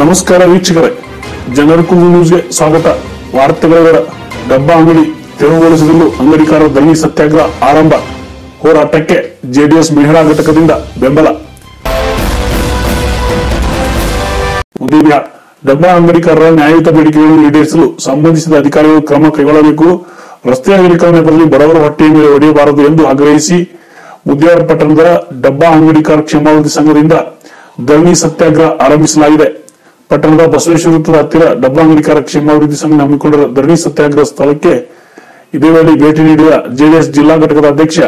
ನಮಸ್ಕಾರ ವೀಕ್ಷಕರೇ. ಜನರ ಕುಂಭ ನ್ಯೂಸ್ಗೆ ಸ್ವಾಗತ. ವಾರ್ತೆಗಳ. ಡಬ್ಬ ಅಂಗಡಿ ತೆರವುಗೊಳಿಸಲು ಅಂಗಡಿಕಾರರ ಧರಣಿ ಸತ್ಯಾಗ್ರಹ ಆರಂಭ. ಹೋರಾಟಕ್ಕೆ ಜೆಡಿಎಸ್ ಮಹಿಳಾ ಘಟಕದಿಂದ ಬೆಂಬಲ. ಉದಯ ಡಬ್ಬ ಅಂಗಡಿಕಾರರ ನ್ಯಾಯಯುತ ಬೇಡಿಕೆಗಳನ್ನು ಈಡೇರಿಸಲು ಸಂಬಂಧಿಸಿದ ಅಧಿಕಾರಿಗಳು ಕ್ರಮ ಕೈಗೊಳ್ಳಬೇಕು. ರಸ್ತೆ ಅಂಗಡಿಕಾರ ನೆಪದಲ್ಲಿ ಬಡವರ ಹೊಟ್ಟೆಯ ಮೇಲೆ ಹೊಡೆಯಬಾರದು ಎಂದು ಆಗ್ರಹಿಸಿ ಮುದ್ಯಾರ ಪಟ್ಟಣದ ಡಬ್ಬಾ ಅಂಗಡಿಕಾರ ಕ್ಷೇಮಾಭಿವೃದ್ಧಿ ಸಂಘದಿಂದ ಧರಣಿ ಸತ್ಯಾಗ್ರಹ ಆರಂಭಿಸಲಾಗಿದೆ. ಪಟ್ಟಣದ ಬಸವೇಶ್ವರ ವೃತ್ತದ ಹತ್ತಿರ ಡಬ್ಬ ಅಂಗಡಿಕಾರ ಕ್ಷೇಮಾಭಿವೃದ್ಧಿ ಸಂಘ ಹಮ್ಮಿಕೊಂಡಿರುವ ಧರಣಿ ಸತ್ಯಾಗ್ರಹ ಸ್ಥಳಕ್ಕೆ ಇದೇ ವೇಳೆ ಭೇಟಿ ನೀಡಿದ ಜೆಡಿಎಸ್ ಜಿಲ್ಲಾ ಘಟಕದ ಅಧ್ಯಕ್ಷ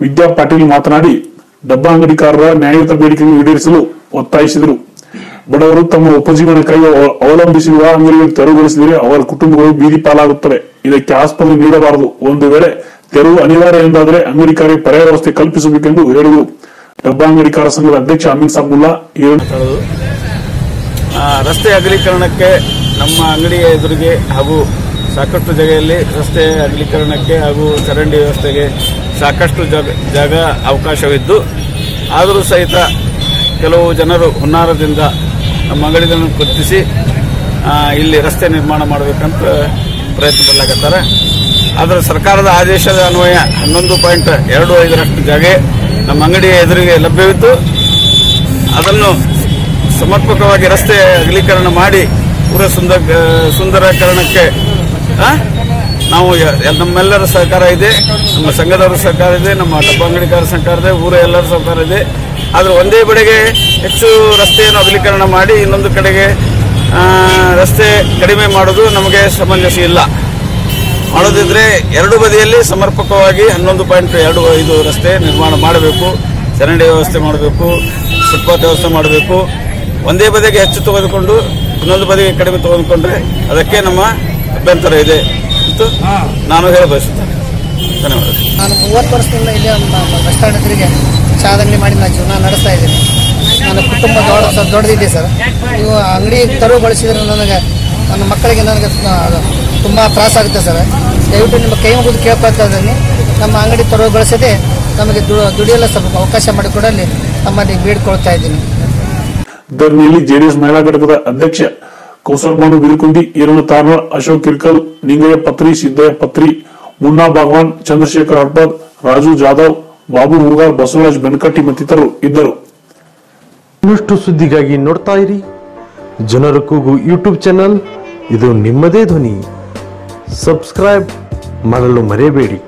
ವಿದ್ಯಾ ಪಾಟೀಲ್ ಮಾತನಾಡಿ, ಡಬ್ಬಾ ಅಂಗಡಿಕಾರರ ನ್ಯಾಯಯುತ ಬೇಡಿಕೆಯನ್ನು ಈಡೇರಿಸಲು ಒತ್ತಾಯಿಸಿದರು. ಬಡವರು ತಮ್ಮ ಉಪಜೀವನಕ್ಕಾಗಿ ಅವ- ಅವಲಂಬಿಸಿರುವ ಅಂಗಡಿಗಳನ್ನು ತೆರವುಗೊಳಿಸಿದರೆ ಅವರ ಕುಟುಂಬಗಳು ಬೀದಿ ಪಾಲಾಗುತ್ತವೆ. ಇದಕ್ಕೆ ಆಸ್ಪದ ನೀಡಬಾರದು. ಒಂದು ವೇಳೆ ತೆರವು ಅನಿವಾರ್ಯ ಎಂದಾದರೆ ಅಂಗಡಿಕಾರರಿಗೆ ಪರ್ಯಾಯ ವ್ಯವಸ್ಥೆ ಕಲ್ಪಿಸಬೇಕೆಂದು ಹೇಳಿದರು. ಡಬ್ಬಾ ಅಂಗಡಿಕಾರ ಸಂಘದ ಅಧ್ಯಕ್ಷ ಅಮೀನ್ ಸಾಬುಲ್ಲಾ ರಸ್ತೆ ಅಗಲೀಕರಣಕ್ಕೆ ನಮ್ಮ ಅಂಗಡಿಯ ಎದುರಿಗೆ ಹಾಗೂ ಸಾಕಷ್ಟು ಜಾಗೆಯಲ್ಲಿ ರಸ್ತೆ ಅಗಲೀಕರಣಕ್ಕೆ ಹಾಗೂ ಚರಂಡಿ ವ್ಯವಸ್ಥೆಗೆ ಸಾಕಷ್ಟು ಜಾಗ ಜಾಗ ಅವಕಾಶವಿದ್ದು, ಆದರೂ ಸಹಿತ ಕೆಲವು ಜನರು ಹುನ್ನಾರದಿಂದ ನಮ್ಮ ಅಂಗಡಿಗಳನ್ನು ಗುರುತಿಸಿ ಇಲ್ಲಿ ರಸ್ತೆ ನಿರ್ಮಾಣ ಮಾಡಬೇಕಂತ ಪ್ರಯತ್ನ ಪಡ್ಲಾಕತ್ತಾರೆ ಆದರೆ ಸರ್ಕಾರದ ಆದೇಶದ ಅನ್ವಯ ಹನ್ನೊಂದು ಪಾಯಿಂಟ್ ಎರಡು ಐದರಷ್ಟು ಜಾಗೆ ನಮ್ಮ ಅಂಗಡಿಯ ಎದುರಿಗೆ ಲಭ್ಯವಿದ್ದು ಅದನ್ನು ಸಮರ್ಪಕವಾಗಿ ರಸ್ತೆ ಅಗಲೀಕರಣ ಮಾಡಿ ಪೂರ ಸುಂದರ ಸುಂದರೀಕರಣಕ್ಕೆ ನಾವು ನಮ್ಮೆಲ್ಲರ ಸಹಕಾರ ಇದೆ, ನಮ್ಮ ಸಂಘದವರ ಸಹಕಾರ ಇದೆ, ನಮ್ಮ ಡಬ್ಬ ಅಂಗಡಿಕಾರ ಸಹಕಾರ ಇದೆ, ಊರ ಎಲ್ಲರ ಸಹಕಾರ ಇದೆ. ಆದರೆ ಒಂದೇ ಕಡೆಗೆ ಹೆಚ್ಚು ರಸ್ತೆಯನ್ನು ಅಗಲೀಕರಣ ಮಾಡಿ ಇನ್ನೊಂದು ಕಡೆಗೆ ರಸ್ತೆ ಕಡಿಮೆ ಮಾಡೋದು ನಮಗೆ ಸಮಂಜಸ ಇಲ್ಲ. ಮಾಡೋದಿದ್ರೆ ಎರಡು ಬದಿಯಲ್ಲಿ ಸಮರ್ಪಕವಾಗಿ ಹನ್ನೊಂದು ಪಾಯಿಂಟ್ ಎರಡು ಐದು ರಸ್ತೆ ನಿರ್ಮಾಣ ಮಾಡಬೇಕು, ಚರಂಡಿ ವ್ಯವಸ್ಥೆ ಮಾಡಬೇಕು, ಫುಟ್ಪಾತ್ ವ್ಯವಸ್ಥೆ ಮಾಡಬೇಕು. ಒಂದೇ ಬದಿಗೆ ಹೆಚ್ಚು ತೆಗೆದುಕೊಂಡು ಇನ್ನೊಂದು ಬದಿಗೆ ಕಡಿಮೆ ತೆಗೆದುಕೊಂಡ್ರೆ ಅದಕ್ಕೆ ನಮ್ಮ ಅಭ್ಯಂತರ ಇದೆ ಅಂತ ನಾನು ಹೇಳ ಬಯಸುತ್ತೇನೆ ಧನ್ಯವಾದ ನಾನು ಮೂವತ್ತು ವರ್ಷದಿಂದ ಇಲ್ಲಿ ನಮ್ಮ ಬಸ್ ಸ್ಟ್ಯಾಂಡ್ ಎದುರಿಗೆ ಅಂಗಡಿ ಮಾಡಿ ನಾನು ಜೀವನ ನಡೆಸ್ತಾ ಇದ್ದೀನಿ. ನನ್ನ ಕುಟುಂಬ ದೊಡ್ಡ ದೊಡ್ಡದಿದೆ ಸರ್. ನೀವು ಅಂಗಡಿ ತೆರವುಗೊಳಿಸಿದ್ರೆ ನನಗೆ ನನ್ನ ಮಕ್ಕಳಿಗೆ ನನಗೆ ತುಂಬ ತ್ರಾಸಾಗುತ್ತೆ ಸರ್. ದಯವಿಟ್ಟು ನಿಮ್ಮ ಕೈ ಮುಗಿದು ಕೇಳ್ಕೊಳ್ತಾ ಇದ್ದೀನಿ. ನಮ್ಮ ಅಂಗಡಿ ಬಳಸದೆ ನಮಗೆ ದುಡಿಯಲು ಸ್ವಲ್ಪ ಅವಕಾಶ ಮಾಡಿಕೊಡಲಿ ತಮ್ಮಲ್ಲಿ ಬೀಡ್ಕೊಳ್ತಾ ಇದ್ದೀನಿ. ಧರಣಿಯಲ್ಲಿ ಜೆಡಿಎಸ್ ಮಹಿಳಾ ಘಟಕದ ಅಧ್ಯಕ್ಷ ಕೌಸಲ್ಮಾನು ಬಿರುಕುಂದಿ ಈರಣ್ಣ ತಾರ್ನಾಳ್ ಅಶೋಕ್ ಕಿರ್ಕಲ್, ನಿಂಗಯ್ಯ ಪತ್ರಿ, ಸಿದ್ದಯ್ಯ ಪತ್ರಿ, ಮುನ್ನಾ ಭಗವಾನ್, ಚಂದ್ರಶೇಖರ್ ಹಡ್ಪದ್ ರಾಜು ಜಾಧವ್, ಬಾಬು ಮುರುಗಾರ್ ಬಸವರಾಜ್ ಬೆನಕಟ್ಟಿ ಮತ್ತಿತರರು ಇದ್ದರು. ಇನ್ನಷ್ಟು ಸುದ್ದಿಗಾಗಿ ನೋಡ್ತಾ ಇರಿ. ಜನರ ಕೂಗು ಯೂಟ್ಯೂಬ್ ಚಾನಲ್. ಇದು ನಿಮ್ಮದೇ ಧ್ವನಿ. ಸಬ್ಸ್ಕ್ರೈಬ್ ಮಾಡಲು ಮರೆಯಬೇಡಿ.